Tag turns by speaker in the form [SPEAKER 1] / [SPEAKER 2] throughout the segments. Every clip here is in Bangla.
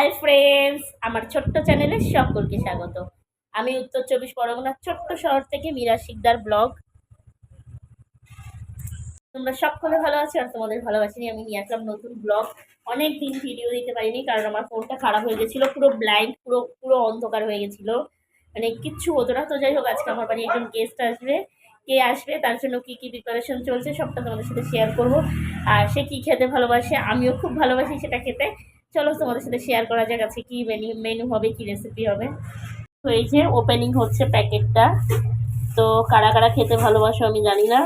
[SPEAKER 1] হাই ফ্রেন্ডস আমার ছোট্ট চ্যানেলে সকলকে স্বাগত। আমি উত্তর চব্বিশ পরগনার ছোট্ট শহর থেকে মীরা শিকদার ব্লগ। তোমরা সকলে ভালো আছো আর তোমাদের ভালোবাসি নিয়ে আমি নিয়ে আসলাম নতুন ব্লগ। অনেক দিন ভিডিও দিতে পারিনি কারণ আমার ফোনটা খারাপ হয়ে গেছিল, পুরো ব্লাইন্ড পুরো পুরো অন্ধকার হয়ে গেছিল। মানে কিচ্ছু হতো না। তো যাই হোক, আজকে আমার বাড়ি একজন গেস্ট আসবে। কে আসবে? তার জন্য কী কী প্রিপারেশন চলছে সবটা তোমাদের সাথে শেয়ার করব। আর সে কী খেতে ভালোবাসে? আমিও খুব ভালোবাসি সেটা খেতে। চলো তোমাদের সাথে শেয়ার করা যাক আছে কী মেনু মেনু হবে, কী রেসিপি হবে। তো এই যে ওপেনিং হচ্ছে প্যাকেটটা। তো কারা কারা খেতে ভালোবাসো আমি জানি না।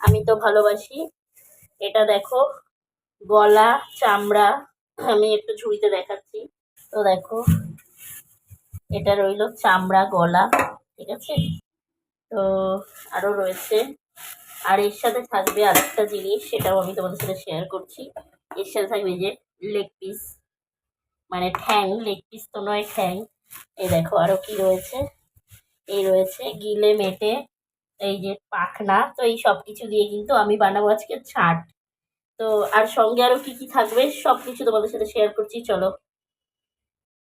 [SPEAKER 1] আমি তো ভালোবাসি। এটা দেখো, গলা, চামড়া, আমি একটু ঝুড়িতে দেখাচ্ছি। তো দেখো, এটা রইল চামড়া, গলা, ঠিক আছে? তো আরও রয়েছে। আর এর সাথে থাকবে আরেকটা জিনিস, সেটাও আমি তোমাদের সাথে শেয়ার করছি। এর সাথে থাকবে যে লেগ পিস মানে ঠ্যাং লেগ পিস তো নয়, ঠ্যাং। এই দেখো আরও কি রয়েছে? এই রয়েছে গিলে, মেটে, এই যে পাখনা, তো এই সব কিছু দিয়ে কিন্তু আমি বানাবো আজকে ছাট। তো আর সঙ্গে আরও কি কি থাকবে সব কিছু তোমাদের সাথে শেয়ার করছি, চলো।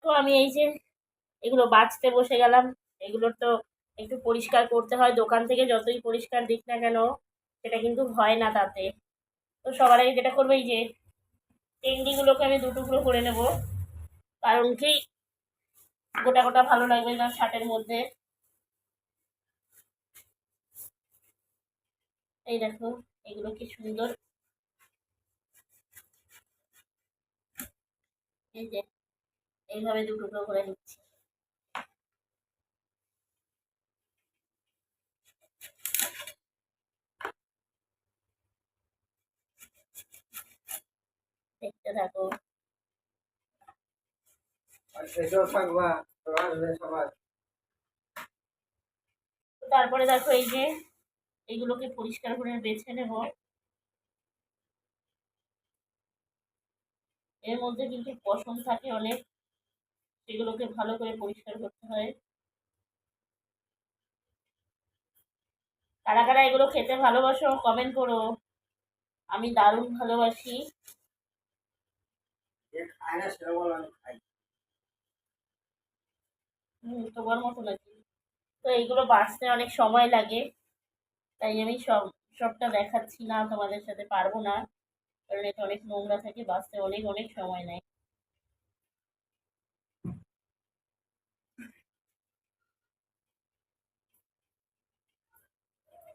[SPEAKER 1] তো আমি এই যে এগুলো বাঁচতে বসে গেলাম। এগুলোর তো একটু পরিষ্কার করতে হয়, দোকান থেকে যতই পরিষ্কার দিক না কেন, সেটা কিন্তু হয় না তাতে। তো সবার আগে যেটা করবে, এই যে টেন্ডিগুলোকে আমি দুটুকরো করে নেব। কারণ কি, গোটা গোটা ভালো লাগবে না শার্টের মধ্যে। এই দেখো, এগুলো কি সুন্দর। এই যে, এইভাবে দু টুকরো করে নিচ্ছি। দেখতে থাকো তারপরে দেখো এই যে এইগুলোকে পরিষ্কার করে বেছে নেব। এর মধ্যে কিন্তু পশম থাকে অনেক সেগুলোকে ভালো করে পরিষ্কার করতে হয়। কারা কারা এগুলো খেতে ভালোবাসো কমেন্ট করো। আমি দারুণ ভালোবাসি।
[SPEAKER 2] যে খায় না সেটা বলো আমি খাই।
[SPEAKER 1] হুম তোমার মতো নাকি? তো এইগুলো বাঁচতে অনেক সময় লাগে তাই আমি সব সবটা দেখাচ্ছি না তোমাদের সাথে পারব না কারণ এটা অনেক নোংরা থাকে বাঁচতে অনেক অনেক সময় নেয়।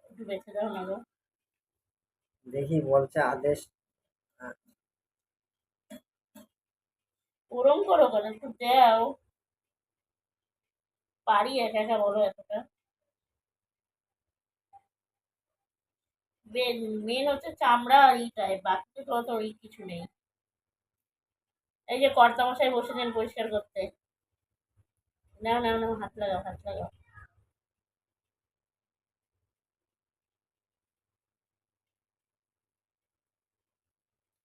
[SPEAKER 1] একটু বেছে দাও না
[SPEAKER 2] দেখি বলছে আদেশ
[SPEAKER 1] ওরম করো কেন একটু দাও। পারি একা একা বলো এতটা। মেন হচ্ছে চামড়া আর ইটাই বাকি তো অত ওই কিছু নেই। এই যে কর্তা মশাই বসেছেন পরিষ্কার করতে। নাও নাও নাও হাত লাগাও হাত লাগাও।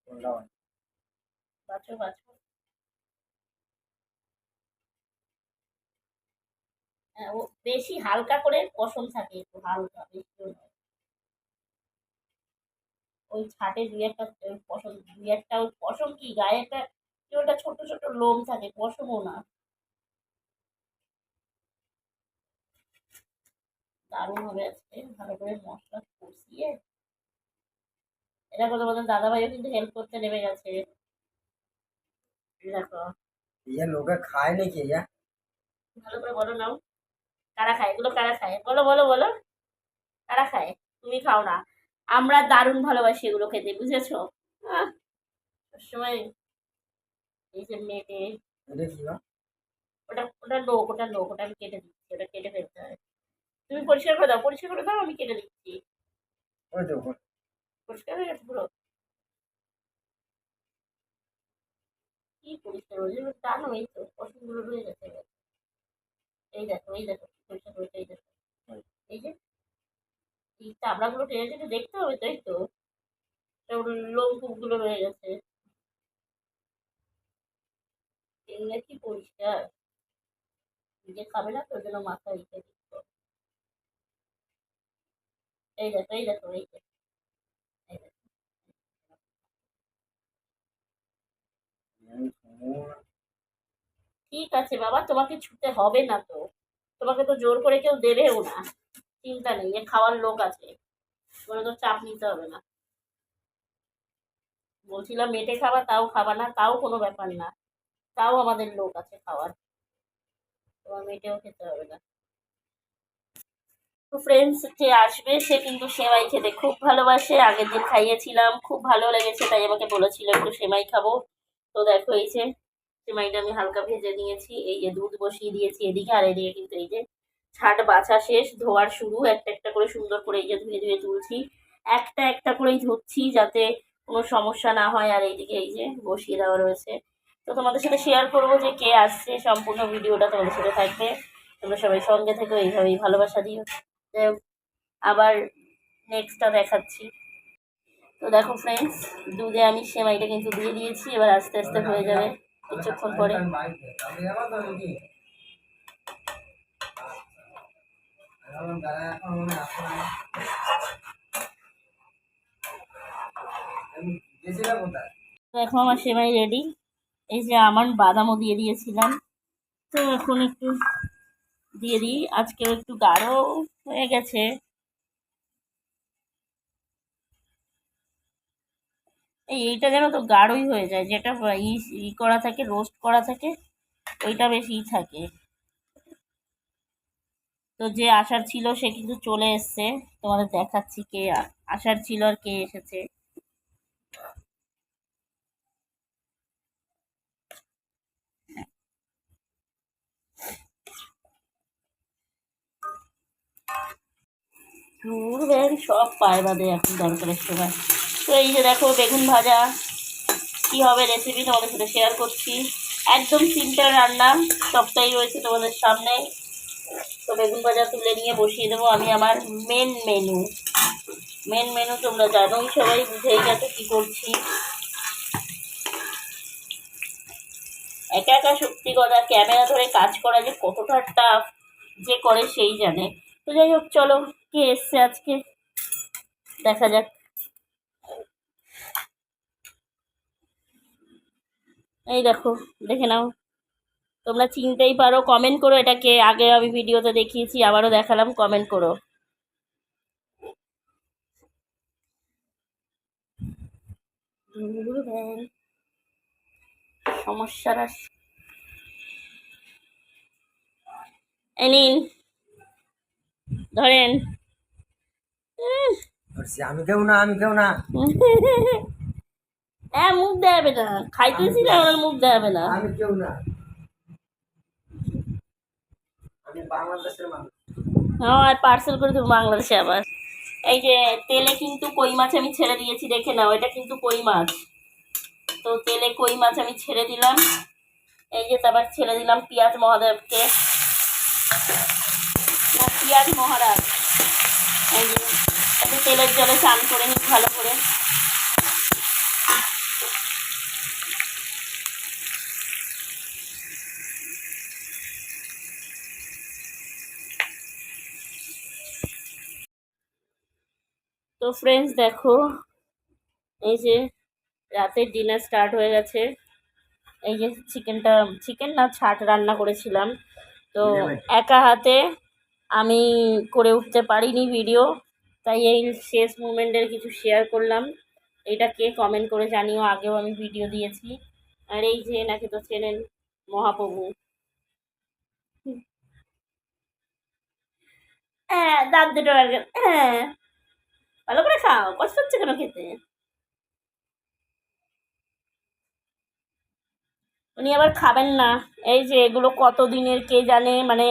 [SPEAKER 2] কোনটা হয়?
[SPEAKER 1] বাছো বাছো হ্যাঁ, ও বেশি হালকা করে পশম থাকে একটু হালকা বেশি ওই ছাটে দুই একটা পশম দুই একটা ওই পশম কি? গায়ে একটা কি ওটা ছোট ছোট লোম থাকে পশমও না। দারুণ হবে আজকে ভালো করে মশলা কষিয়ে। এটা করে তোমাদের দাদাভাইও কিন্তু হেল্প করতে নেমে গেছে। দেখো।
[SPEAKER 2] ইয়ে লোকে খায় নাকি ইয়া?
[SPEAKER 1] ভালো করে বলো নাও। কারা খায়? এগুলো কারা খায়? বলো বলো বলো। কারা খায়? তুমি খাও না। আমরা দারুণ ভালোবাসি এগুলো খেতে বুঝেছ? সবসময় এই যে
[SPEAKER 2] বা?
[SPEAKER 1] ওটা ওটা লোক ওটা লোক ওটা আমি কেটে দিচ্ছি ওটা কেটে ফেলতে হয়। তুমি পরিষ্কার করে দাও পরিষ্কার করে দাও আমি কেটে দিচ্ছি। পরিষ্কার হয়ে গেছে পুরো? কি পরিষ্কার টানো এই তো পছন্দগুলো রয়ে গেছে। এই দেখো এই দেখো। কি পরিষ্কার এই এই যে, এই চামড়াগুলো টেনে টেনে দেখতে হবে, তাই তো? লোমগুলো রয়ে গেছে। এগুলো কি পরিষ্কার? নিজে খাবে না তোর জন্য মাথায় রেখে দিচ্ছ এই দেখো এই দেখো। এই দেখো। ঠিক আছে বাবা, তোমাকে ছুতে হবে না তো। তোমাকে তো জোর করে কেউ দেবেও না। চিন্তা নেই খাওয়ার লোক আছে। তোমার তো চাপ নিতে হবে না। বলছিলাম, মেটে খাবা, তাও খাবা না, তাও কোনো ব্যাপার না। তাও আমাদের লোক আছে খাওয়ার। তোমার মেটেও খেতে হবে না। তো ফ্রেন্ডস যে আসবে, সে কিন্তু সেমাই খেতে খুব ভালোবাসে। আগের দিন খাইয়েছিলাম, খুব ভালো লেগেছে, তাই আমাকে বলেছিল, একটু সেমাই খাব। তো দেখো, এই যে সেমাইটা আমি হালকা ভেজে নিয়েছি, এই যে দুধ বসিয়ে দিয়েছি এদিকে, আর এদিকে কিন্তু এই যে ছাট বাছা শেষ, ধোয়ার শুরু, একটা একটা করে সুন্দর করে এই যে ধুয়ে ধুয়ে তুলছি, একটা একটা করেই ধুচ্ছি যাতে কোনো সমস্যা না হয়, আর এইদিকে এই যে বসিয়ে দেওয়া রয়েছে। তো তোমাদের সাথে শেয়ার করব যে কে আসছে, সম্পূর্ণ ভিডিওটা তোমাদের সাথে থাকবে। তোমরা সবাই সঙ্গে থেকো, এইভাবেই ভালোবাসা দিও। আবার নেক্সটটা দেখাচ্ছি। তো দেখো ফ্রেন্ডস দুধে আমি সেমাইটা কিন্তু দিয়ে দিয়েছি, এবার আস্তে আস্তে হয়ে যাবে। কিছুক্ষণ পরে।
[SPEAKER 2] এখন
[SPEAKER 1] আমার সেমাই রেডি এই যে আমার বাদামও দিয়ে দিয়েছিলাম। তো এখন একটু দিয়ে দিই। আজকেও একটু গাঢ় হয়ে গেছে। এইটা যেন তো গাঢ়ই হয়ে যায়, যেটা ই ই করা থাকে রোস্ট করা থাকে, ওইটা বেশি থাকে। তো যে আসার ছিল সে কিন্তু চলে এসছে। তোমাদের দেখাচ্ছি কে আসার ছিল আর কে এসেছে। সব পায় বাদে এখন দরকারের সময়। তো এই যে দেখো, বেগুন ভাজা। কী হবে রেসিপি তোমাদের সাথে শেয়ার করছি। একদম সিম্পল রান্না, সবটাই রয়েছে তোমাদের সামনে। তো বেগুন ভাজা তুলে নিয়ে বসিয়ে দেবো আমি আমার মেন মেনু মেন মেনু তোমরা জানোই, সবাই বুঝেই গেছো কী করছি। একা একা সত্যি কথা ক্যামেরা ধরে কাজ করা যে কতটা টাফ যে করে সেই জানে। তো যাই হোক, চলো, কে এসছে আজকে? দেখা যাক। এই দেখো দেখে নাও। তোমরা চিনতেই পারো কমেন্ট করো এটাকে। আগে আমি ভিডিওতে দেখিয়েছি আবারও দেখালাম কমেন্ট করো। এই নিন। ধরেন।
[SPEAKER 2] আমি কেউ না আমি কেউ না।
[SPEAKER 1] হ্যাঁ মুখ দেখাবে না। খাইতেছি না ওনার মুখ দেখাবে না।
[SPEAKER 2] আমি কেউ না। আমি বাংলাদেশের মানুষ।
[SPEAKER 1] হ্যাঁ আর পার্সেল করে দেবো বাংলাদেশে আবার। এই যে তেলে কিন্তু কই মাছ আমি ছেড়ে দিয়েছি দেখে নাও এটা কিন্তু কই মাছ। তো তেলে কই মাছ আমি ছেড়ে দিলাম। এই যে তারপর ছেড়ে দিলাম পেঁয়াজ মহাদেবকে। না পেঁয়াজ মহারাজ। এই যে তেলের জলে চান করে নিই ভালো করে। তো ফ্রেন্ডস দেখো এই যে রাতের ডিনার স্টার্ট হয়ে গেছে। এই যে চিকেনটা চিকেন না ছাট রান্না করেছিলাম। তো একা হাতে আমি করে উঠতে পারিনি ভিডিও তাই এই শেষ মুমেন্টের কিছু শেয়ার করলাম। এটা কে কমেন্ট করে জানিও আগেও আমি ভিডিও দিয়েছি। আর এই যে নাকি তো চেনেন মহাপ্রভু। হ্যাঁ দাঁত দুটো হ্যাঁ। ভালো করে খাও, কষ্ট হচ্ছে কেন খেতে? উনি আবার খাবেন না। এই যে এগুলো কত দিনের কে জানে মানে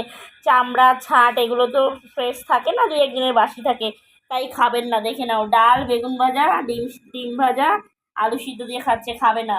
[SPEAKER 1] চামড়া, ছাট, এগুলো তো ফ্রেশ থাকে না, দুই একদিনের বাসি থাকে। তাই খাবেন না, দেখে নাও। ডাল, বেগুন ভাজা, ডিম ডিম ভাজা, আলু সিদ্ধ দিয়ে খাচ্ছে, খাবে না।